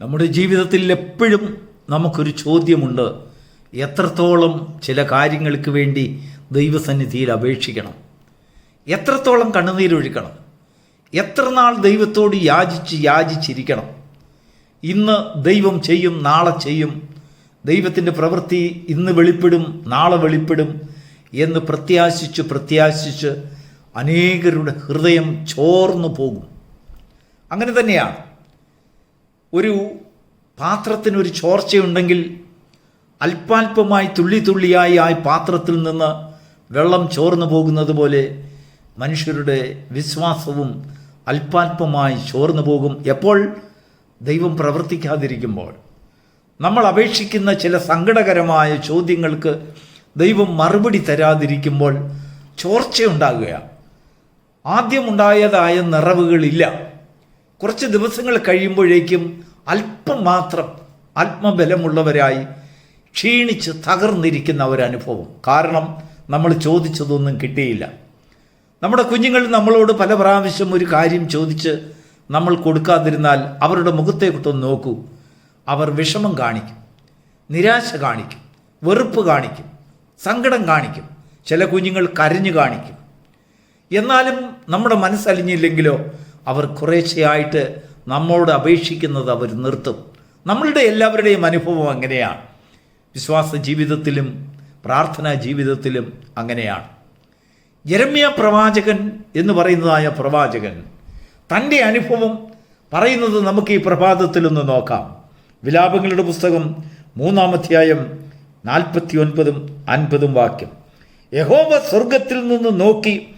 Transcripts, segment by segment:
നമ്മുടെ ജീവിതത്തിൽ എപ്പോഴും നമുക്കൊരു ചോദ്യമുണ്ട്. എത്രത്തോളം ചില കാര്യങ്ങൾക്ക് വേണ്ടി ദൈവസന്നിധിയിൽ അപേക്ഷിക്കണം? എത്രത്തോളം കണ്ണുനീരൊഴുക്കണം എത്ര നാൾ ദൈവത്തോട് യാചിച്ച് യാചിച്ചിരിക്കണം? ഇന്ന് ദൈവം ചെയ്യും നാളെ ചെയ്യും. ദൈവത്തിന്റെ പ്രവൃത്തി ഇന്ന് വെളിപ്പെടും നാളെ വെളിപ്പെടും എന്ന് പ്രത്യാശിച്ച് പ്രത്യാശിച്ച് അനേകരുടെ ഹൃദയം ചോർന്നു പോകും. അങ്ങനെ തന്നെയാണ്. ഒരു പാത്രത്തിനൊരു ചോർച്ചയുണ്ടെങ്കിൽ അല്പാൽപമായി തുള്ളി തുള്ളിയായി ആ പാത്രത്തിൽ നിന്ന് വെള്ളം ചോർന്നു പോകുന്നത് പോലെ മനുഷ്യരുടെ വിശ്വാസവും അല്പാൽപമായി ചോർന്നു പോകും. എപ്പോൾ? ദൈവം പ്രവർത്തിക്കാതിരിക്കുമ്പോൾ. നമ്മൾ അപേക്ഷിക്കുന്ന ചില സങ്കടകരമായ ചോദ്യങ്ങൾക്ക് ദൈവം മറുപടി തരാതിരിക്കുമ്പോൾ ചോർച്ചയുണ്ടാകുകയാണ്. ആദ്യമുണ്ടായതായ നിറവുകളില്ല. കുറച്ച് ദിവസങ്ങൾ കഴിയുമ്പോഴേക്കും അല്പം മാത്രം ആത്മബലമുള്ളവരായി ക്ഷീണിച്ച് തകർന്നിരിക്കുന്ന ഒരനുഭവം. കാരണം നമ്മൾ ചോദിച്ചതൊന്നും കിട്ടിയില്ല. നമ്മുടെ കുഞ്ഞുങ്ങൾ നമ്മളോട് പല പ്രാവശ്യം ഒരു കാര്യം ചോദിച്ച് നമ്മൾ കൊടുക്കാതിരുന്നാൽ അവരുടെ മുഖത്തേക്കിട്ടൊന്ന് നോക്കൂ. അവർ വിഷമം കാണിക്കും നിരാശ കാണിക്കും വെറുപ്പ് കാണിക്കും സങ്കടം കാണിക്കും ചില കുഞ്ഞുങ്ങൾ കരഞ്ഞു കാണിക്കും. എന്നാലും നമ്മുടെ മനസ്സലിഞ്ഞില്ലെങ്കിലോ അവർ കുറേശ്ശെയായിട്ട് നമ്മോട് അപേക്ഷിക്കുന്നത് അവർ നിർത്തും. നമ്മളുടെ എല്ലാവരുടെയും അനുഭവം അങ്ങനെയാണ്. വിശ്വാസ ജീവിതത്തിലും പ്രാർത്ഥനാ ജീവിതത്തിലും അങ്ങനെയാണ്. ജരമ്യ പ്രവാചകൻ എന്ന് പറയുന്നതായ പ്രവാചകൻ തന്റെ അനുഭവം പറയുന്നത് നമുക്ക് ഈ പ്രഭാതത്തിലൊന്ന് നോക്കാം. വിലാപങ്ങളുടെ പുസ്തകം മൂന്നാമധ്യായം നാൽപ്പത്തി ഒൻപതും അൻപതും വാക്യം. യഹോവ സ്വർഗത്തിൽ നിന്ന് നോക്കി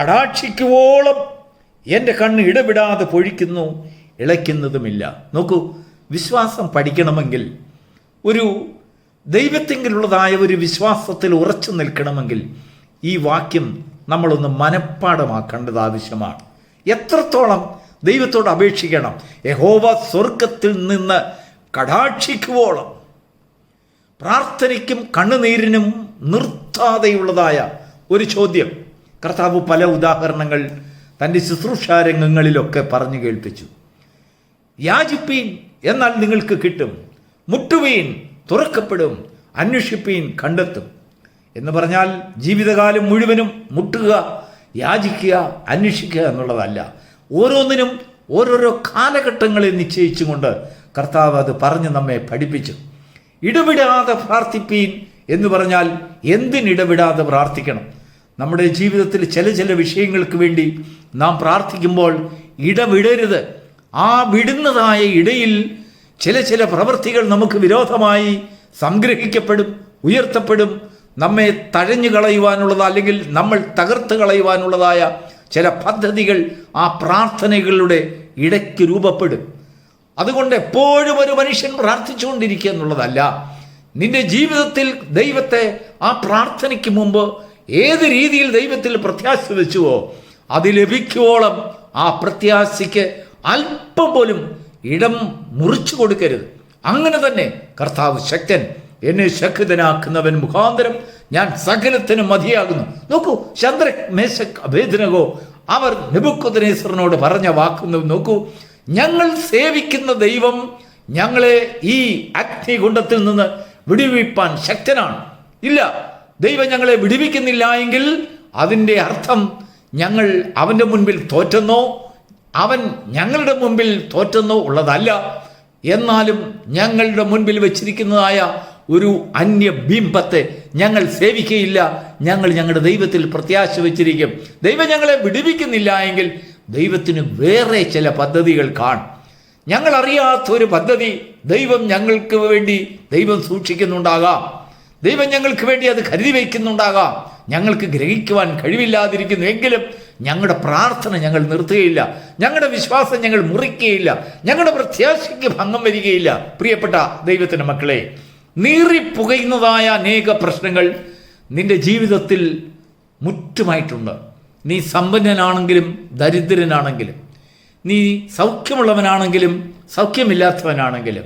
കടാക്ഷിക്കുവോളം എന്റെ കണ്ണ് ഇടപെടാതെ പൊഴിക്കുന്നു ഇളയ്ക്കുന്നതുമില്ല. നോക്കൂ വിശ്വാസം പഠിക്കണമെങ്കിൽ ഒരു ദൈവത്തെങ്കിലുള്ളതായ ഒരു വിശ്വാസത്തിൽ ഉറച്ചു നിൽക്കണമെങ്കിൽ ഈ വാക്യം നമ്മളൊന്ന് മനഃപ്പാടമാക്കേണ്ടത് ആവശ്യമാണ് എത്രത്തോളം ദൈവത്തോട് അപേക്ഷിക്കണം. യഹോവ സ്വർഗത്തിൽ നിന്ന് കടാക്ഷിക്കുവോളം പ്രാർത്ഥനയ്ക്കും കണ്ണുനീരിനും നിർത്താതെയുള്ളതായ ഒരു ചോദ്യം. കർത്താവ് പല ഉദാഹരണങ്ങൾ തന്റെ ശുശ്രൂഷാരംഗങ്ങളിലൊക്കെ പറഞ്ഞു കേൾപ്പിച്ചു. യാചിപ്പീൻ എന്നാൽ നിങ്ങൾക്ക് കിട്ടും. മുട്ടുവീൻ തുറക്കപ്പെടും. അന്വേഷിപ്പീൻ കണ്ടെത്തും. എന്ന് പറഞ്ഞാൽ ജീവിതകാലം മുഴുവനും മുട്ടുക യാചിക്കുക അന്വേഷിക്കുക എന്നുള്ളതല്ല. ഓരോന്നിനും ഓരോരോ കാലഘട്ടങ്ങളെ നിശ്ചയിച്ചുകൊണ്ട് കർത്താവ് അത് പറഞ്ഞ് നമ്മെ പഠിപ്പിച്ചു. ഇടവിടാതെ പ്രാർത്ഥിപ്പീൻ എന്ന് പറഞ്ഞാൽ എന്തിനിടവിടാതെ പ്രാർത്ഥിക്കണം? നമ്മുടെ ജീവിതത്തിൽ ചില ചില വിഷയങ്ങൾക്ക് വേണ്ടി നാം പ്രാർത്ഥിക്കുമ്പോൾ ഇടവിടരുത്. ആ വിടുന്നതായ ഇടയിൽ ചില ചില പ്രവൃത്തികൾ നമുക്ക് വിരോധമായി സംഗ്രഹിക്കപ്പെടും ഉയർത്തപ്പെടും. നമ്മെ തഴഞ്ഞു കളയുവാനുള്ളത് അല്ലെങ്കിൽ നമ്മൾ തകർത്ത് കളയുവാനുള്ളതായ ചില പദ്ധതികൾ ആ പ്രാർത്ഥനകളുടെ ഇടയ്ക്ക് രൂപപ്പെടും. അതുകൊണ്ട് എപ്പോഴും ഒരു മനുഷ്യൻ പ്രാർത്ഥിച്ചുകൊണ്ടിരിക്കുക എന്നുള്ളതല്ല. നിന്റെ ജീവിതത്തിൽ ദൈവത്തെ ആ പ്രാർത്ഥനയ്ക്ക് മുമ്പ് ഏത് രീതിയിൽ ദൈവത്തിൽ പ്രത്യാശ വെച്ചുവോ അത് ലഭിക്കുവോളം ആ പ്രത്യാശയ്ക്ക് അല്പം പോലും ഇടം മുറിച്ചു കൊടുക്കരുത്. അങ്ങനെ തന്നെ കർത്താവ് ശക്തൻ എന്നെ ശക്തനാക്കുന്നവൻ മുഖാന്തരം ഞാൻ സകലത്തിനും മതിയാകുന്നു. നോക്കൂ ചന്ദ്ര മേശക് അഭേദനകോ അവർ നിബുക്കുദനേശ്വരനോട് പറഞ്ഞ വാക്കുന്നു നോക്കൂ ഞങ്ങൾ സേവിക്കുന്ന ദൈവം ഞങ്ങളെ ഈ അഗ്നികുണ്ടത്തിൽ നിന്ന് വിടുവിപ്പാൻ ശക്തനാണ്. ഇല്ല ദൈവം ഞങ്ങളെ വിടുവിക്കുന്നില്ല എങ്കിൽ അതിന്റെ അർത്ഥം ഞങ്ങൾ അവന്റെ മുൻപിൽ തോറ്റെന്നോ അവൻ ഞങ്ങളുടെ മുൻപിൽ തോറ്റെന്നോ ഉള്ളതല്ല. എന്നാലും ഞങ്ങളുടെ മുൻപിൽ വച്ചിരിക്കുന്നതായ ഒരു അന്യ ബിംബത്തെ ഞങ്ങൾ സേവിക്കയില്ല ഞങ്ങൾ ഞങ്ങളുടെ ദൈവത്തിൽ പ്രത്യാശ വച്ചിരിക്കും. ദൈവം ഞങ്ങളെ വിടുവിക്കുന്നില്ല എങ്കിൽ ദൈവത്തിന് വേറെ ചില പദ്ധതികൾ കാണും. ഞങ്ങൾ അറിയാത്ത ഒരു പദ്ധതി ദൈവം ഞങ്ങൾക്ക് വേണ്ടി ദൈവം സൂക്ഷിക്കുന്നുണ്ടാകാം. ദൈവം ഞങ്ങൾക്ക് വേണ്ടി അത് കരുതി വയ്ക്കുന്നുണ്ടാകാം. ഞങ്ങൾക്ക് ഗ്രഹിക്കുവാൻ കഴിവില്ലാതിരിക്കുന്നു എങ്കിലും ഞങ്ങളുടെ പ്രാർത്ഥന ഞങ്ങൾ നിർത്തുകയില്ല. ഞങ്ങളുടെ വിശ്വാസം ഞങ്ങൾ മുറിക്കുകയില്ല. ഞങ്ങളുടെ പ്രത്യാശയ്ക്ക് ഭംഗം വരികയില്ല. പ്രിയപ്പെട്ട ദൈവത്തിന്റെ മക്കളെ നീറിപ്പുകയുന്നതായ അനേക പ്രശ്നങ്ങൾ നിന്റെ ജീവിതത്തിൽ മുറ്റുമായിട്ടുണ്ട്. നീ സമ്പന്നനാണെങ്കിലും ദരിദ്രനാണെങ്കിലും നീ സൗഖ്യമുള്ളവനാണെങ്കിലും സൗഖ്യമില്ലാത്തവനാണെങ്കിലും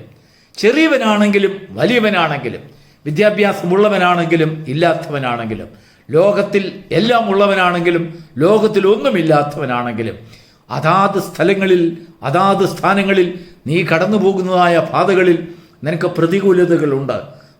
ചെറിയവനാണെങ്കിലും വലിയവനാണെങ്കിലും വിദ്യാഭ്യാസമുള്ളവനാണെങ്കിലും ഇല്ലാത്തവനാണെങ്കിലും ലോകത്തിൽ എല്ലാം ഉള്ളവനാണെങ്കിലും ലോകത്തിൽ ഒന്നുമില്ലാത്തവനാണെങ്കിലും അതാത് സ്ഥലങ്ങളിൽ അതാത് സ്ഥാനങ്ങളിൽ നീ കടന്നു പോകുന്നതായ പാതകളിൽ നിനക്ക് പ്രതികൂലതകളുണ്ട്.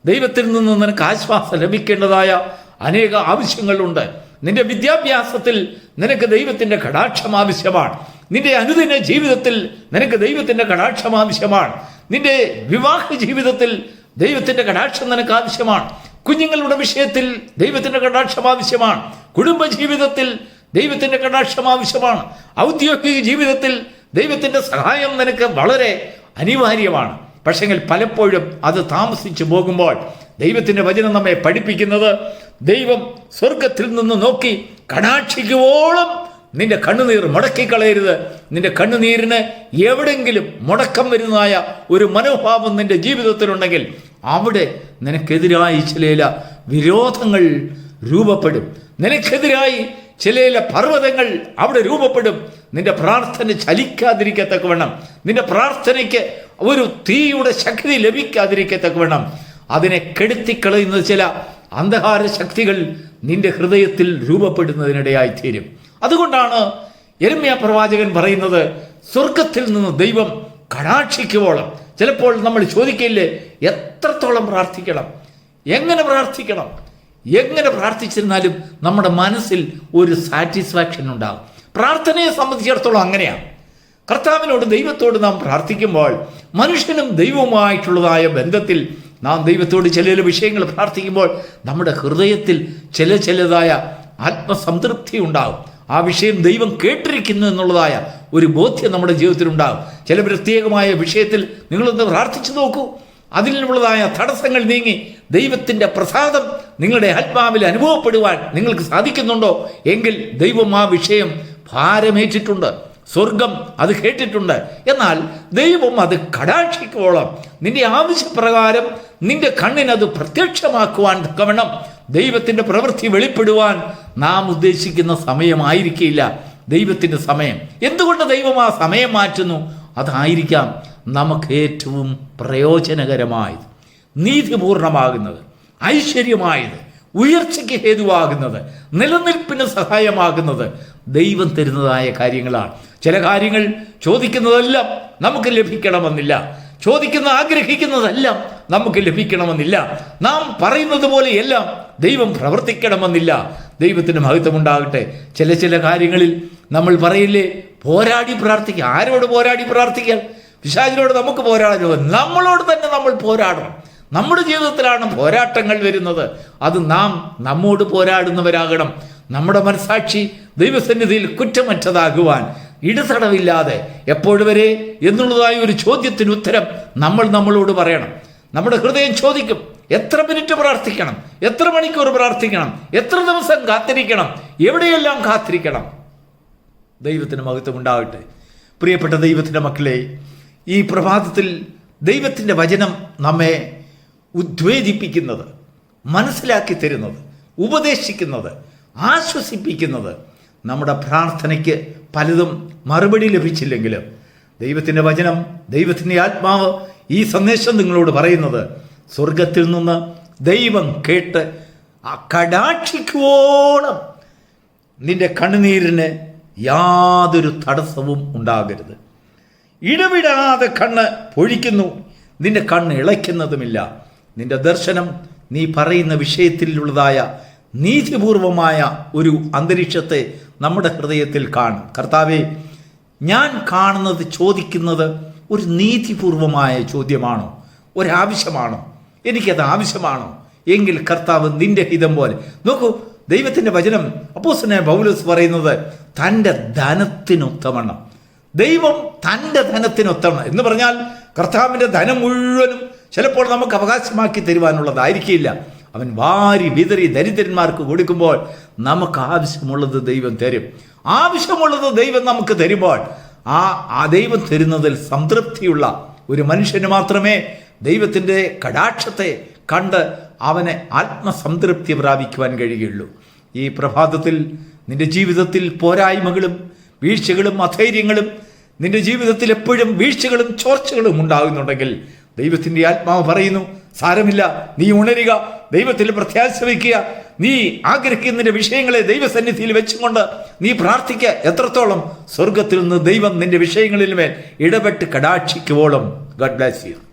ദൈവത്തിൽ നിന്ന് നിനക്ക് ആശ്വാസം ലഭിക്കേണ്ടതായ അനേക ആവശ്യങ്ങളുണ്ട്. നിന്റെ വിദ്യാഭ്യാസത്തിൽ നിനക്ക് ദൈവത്തിന്റെ കടാക്ഷം ആവശ്യമാണ്. നിന്റെ അനുദിന ജീവിതത്തിൽ നിനക്ക് ദൈവത്തിന്റെ കടാക്ഷം ആവശ്യമാണ്. നിന്റെ വിവാഹ ജീവിതത്തിൽ ദൈവത്തിന്റെ കടാക്ഷം നിനക്ക് ആവശ്യമാണ്. കുഞ്ഞുങ്ങളുടെ വിഷയത്തിൽ ദൈവത്തിന്റെ കടാക്ഷം ആവശ്യമാണ്. കുടുംബജീവിതത്തിൽ ദൈവത്തിന്റെ കടാക്ഷം ആവശ്യമാണ്. ഔദ്യോഗിക ജീവിതത്തിൽ ദൈവത്തിന്റെ സഹായം നിനക്ക് വളരെ അനിവാര്യമാണ്. പക്ഷെങ്കിൽ പലപ്പോഴും അത് താമസിച്ചു പോകുമ്പോൾ ദൈവത്തിന്റെ വചനം നമ്മെ പഠിപ്പിക്കുന്നത് ദൈവം സ്വർഗത്തിൽ നിന്ന് നോക്കി കടാക്ഷിക്കുവോളം നിന്റെ കണ്ണുനീർ മുടക്കിക്കളയരുത്. നിന്റെ കണ്ണുനീരിന് എവിടെങ്കിലും മുടക്കം വരുന്നതായ ഒരു മനോഭാവം നിന്റെ ജീവിതത്തിലുണ്ടെങ്കിൽ അവിടെ നിനക്കെതിരായി ചില വിരോധങ്ങൾ രൂപപ്പെടും. നിനക്കെതിരായി ചില പർവതങ്ങൾ അവിടെ രൂപപ്പെടും. നിന്റെ പ്രാർത്ഥന ചലിക്കാതിരിക്കത്തക്കവണ്ണം. നിന്റെ പ്രാർത്ഥനയ്ക്ക് ഒരു തീയുടെ ശക്തി ലഭിക്കാതിരിക്കത്തക്കവണ്ണം. അതിനെ കെടുത്തിക്കളയുന്ന ചില അന്ധകാര ശക്തികൾ നിന്റെ ഹൃദയത്തിൽ രൂപപ്പെടുന്നതിനിടയായി തീരും. അതുകൊണ്ടാണ് എരുമ്യ പ്രവാചകൻ പറയുന്നത് സ്വർഗത്തിൽ നിന്ന് ദൈവം കടാക്ഷിക്കുവോളം ചിലപ്പോൾ നമ്മൾ ചോദിക്കില്ലേ എത്രത്തോളം പ്രാർത്ഥിക്കണം? എങ്ങനെ പ്രാർത്ഥിക്കണം? എങ്ങനെ പ്രാർത്ഥിച്ചിരുന്നാലും നമ്മുടെ മനസ്സിൽ ഒരു സാറ്റിസ്ഫാക്ഷൻ ഉണ്ടാകും. പ്രാർത്ഥനയെ സംബന്ധിച്ചിടത്തോളം അങ്ങനെയാണ്. കർത്താവിനോട് ദൈവത്തോട് നാം പ്രാർത്ഥിക്കുമ്പോൾ മനുഷ്യനും ദൈവവുമായിട്ടുള്ളതായ ബന്ധത്തിൽ നാം ദൈവത്തോട് ചില ചില വിഷയങ്ങൾ പ്രാർത്ഥിക്കുമ്പോൾ നമ്മുടെ ഹൃദയത്തിൽ ചില ചിലതായ ആത്മസംതൃപ്തി ഉണ്ടാകും. ആ വിഷയം ദൈവം കേട്ടിരിക്കുന്നു എന്നുള്ളതായ ഒരു ബോധ്യം നമ്മുടെ ജീവിതത്തിൽ ഉണ്ടാകും ചില പ്രത്യേകമായ വിഷയത്തിൽ നിങ്ങളൊന്ന് പ്രാർത്ഥിച്ചു നോക്കൂ. അതിലുള്ളതായ തടസ്സങ്ങൾ നീങ്ങി ദൈവത്തിന്റെ പ്രസാദം നിങ്ങളുടെ ആത്മാവിൽ അനുഭവപ്പെടുവാൻ നിങ്ങൾക്ക് സാധിക്കുന്നുണ്ടോ? എങ്കിൽ ദൈവം ആ വിഷയം ഭാരമേറ്റിട്ടുണ്ട്. സ്വർഗം അത് കേട്ടിട്ടുണ്ട്. എന്നാൽ ദൈവം അത് കടാക്ഷിക്കോളം നിന്റെ ആവശ്യപ്രകാരം നിന്റെ കണ്ണിനത് പ്രത്യക്ഷമാക്കുവാൻ തക്കവണ്ണം ദൈവത്തിന്റെ പ്രവൃത്തി വെളിപ്പെടുവാൻ നാം ഉദ്ദേശിക്കുന്ന സമയമായിരിക്കില്ല. ദൈവത്തിന്റെ സമയം. എന്തുകൊണ്ട് ദൈവം ആ സമയം മാറ്റുന്നു? അതായിരിക്കാം നമുക്ക് ഏറ്റവും പ്രയോജനകരമായത്. നീതിപൂർണമാകുന്നത് ഐശ്വര്യമായത് ഉയർച്ചയ്ക്ക് ഹേതുവാകുന്നത് നിലനിൽപ്പിന് സഹായമാകുന്നത് ദൈവം തരുന്നതായ കാര്യങ്ങളാണ്. ചില കാര്യങ്ങൾ ചോദിക്കുന്നതെല്ലാം നമുക്ക് ലഭിക്കണമെന്നില്ല. ചോദിക്കുന്ന ആഗ്രഹിക്കുന്നതെല്ലാം നമുക്ക് ലഭിക്കണമെന്നില്ല. നാം പറയുന്നത് പോലെയെല്ലാം ദൈവം പ്രവർത്തിക്കണമെന്നില്ല. ദൈവത്തിന് മഹത്വമുണ്ടാകട്ടെ. ചില ചില കാര്യങ്ങളിൽ നമ്മൾ പറയില്ലേ പോരാടി പ്രാർത്ഥിക്കുക. ആരോട് പോരാടി പ്രാർത്ഥിക്കാൻ പിശാചിനോട് നമുക്ക് പോരാടാനോ നമ്മളോട് തന്നെ നമ്മൾ പോരാടണം. നമ്മുടെ ജീവിതത്തിലാണ് പോരാട്ടങ്ങൾ വരുന്നത്. അത് നാം നമ്മോട് പോരാടുന്നവരാകണം. നമ്മുടെ മനസാക്ഷി ദൈവസന്നിധിയിൽ കുറ്റമറ്റതാകുവാൻ ഇടതടവില്ലാതെ എപ്പോഴുവരെ വരെ എന്നുള്ളതായ ഒരു ചോദ്യത്തിന് ഉത്തരം നമ്മൾ നമ്മളോട് പറയണം. നമ്മുടെ ഹൃദയം ചോദിക്കും. എത്ര മിനിറ്റ് പ്രാർത്ഥിക്കണം? എത്ര മണിക്കൂർ പ്രാർത്ഥിക്കണം? എത്ര ദിവസം കാത്തിരിക്കണം? എവിടെയെല്ലാം കാത്തിരിക്കണം? ദൈവത്തിന് മഹത്വം ഉണ്ടാകട്ടെ പ്രിയപ്പെട്ട ദൈവത്തിന്റെ മക്കളെ ഈ പ്രഭാതത്തിൽ ദൈവത്തിന്റെ വചനം നമ്മെ ഉദ്വേദിപ്പിക്കുന്നത് മനസ്സിലാക്കി തരുന്നത് ഉപദേശിക്കുന്നത് ആശ്വസിപ്പിക്കുന്നത് നമ്മുടെ പ്രാർത്ഥനയ്ക്ക് പലതും മറുപടി ലഭിച്ചില്ലെങ്കിലും ദൈവത്തിന്റെ വചനം ദൈവത്തിന്റെ ആത്മാവ് ഈ സന്ദേശം നിങ്ങളോട് പറയുന്നത് സ്വർഗത്തിൽ നിന്ന് ദൈവം കേട്ട് ആ കടാക്ഷിക്കുവോളം നിന്റെ കണ്ണുനീരിന് യാതൊരു തടസ്സവും ഉണ്ടാകരുത്. ഇടവിടാതെ കണ്ണ് പൊഴിക്കുന്നു നിന്റെ കണ്ണ് ഇളയ്ക്കുന്നതുമില്ല. നിന്റെ ദർശനം നീ പറയുന്ന വിഷയത്തിലുള്ളതായ നീതിപൂർവമായ ഒരു അന്തരീക്ഷത്തെ നമ്മുടെ ഹൃദയത്തിൽ കാണും. കർത്താവെ ഞാൻ കാണുന്നത് ചോദിക്കുന്നത് ഒരു നീതിപൂർവമായ ചോദ്യമാണോ? ഒരാവശ്യമാണോ? എനിക്കത് ആവശ്യമാണോ? എങ്കിൽ കർത്താവ് നിന്റെ ഹിതം പോലെ. നോക്കൂ ദൈവത്തിന്റെ വചനം അപ്പോസനെ പൗലോസ് പറയുന്നത് തന്റെ ധനത്തിനൊത്തവണ്ണം. ദൈവം തന്റെ ധനത്തിനൊത്തവണ്ണം. എന്ന് പറഞ്ഞാൽ കർത്താവിന്റെ ധനം മുഴുവനും ചിലപ്പോൾ നമുക്ക് അവകാശമാക്കി തരുവാനുള്ളതായിരിക്കില്ല. അവൻ വാരി വിതറി ദരിദ്രന്മാർക്ക് കൊടുക്കുമ്പോൾ നമുക്ക് ആവശ്യമുള്ളത് ദൈവം തരും. ആവശ്യമുള്ളത് ദൈവം നമുക്ക് തരുമ്പോൾ ആ ആ ദൈവം തരുന്നതിൽ സംതൃപ്തിയുള്ള ഒരു മനുഷ്യന് മാത്രമേ ദൈവത്തിന്റെ കടാക്ഷത്തെ കണ്ട് അവനെ ആത്മസംതൃപ്തി പ്രാപിക്കുവാൻ കഴിയുള്ളൂ ഈ പ്രഭാതത്തിൽ നിന്റെ ജീവിതത്തിൽ പോരായ്മകളും വീഴ്ചകളും അധൈര്യങ്ങളും നിന്റെ ജീവിതത്തിൽ എപ്പോഴും വീഴ്ചകളും ചോർച്ചകളും ഉണ്ടാകുന്നുണ്ടെങ്കിൽ ദൈവത്തിന്റെ ആത്മാവ് പറയുന്നു സാരമില്ല നീ ഉണരുക ദൈവത്തിൽ പ്രത്യാശ വയ്ക്കുക. നീ ആഗ്രഹിക്കുന്നതിന്റെ വിഷയങ്ങളെ ദൈവസന്നിധിയിൽ വെച്ചുകൊണ്ട് നീ പ്രാർത്ഥിക്കുക എത്രത്തോളം സ്വർഗത്തിൽ നിന്ന് ദൈവം നിന്റെ വിഷയങ്ങളിൽ മേൽ ഇടപെട്ട് കടാക്ഷിക്കുവോളം. ഗഡ് ബ്ലാസ് യു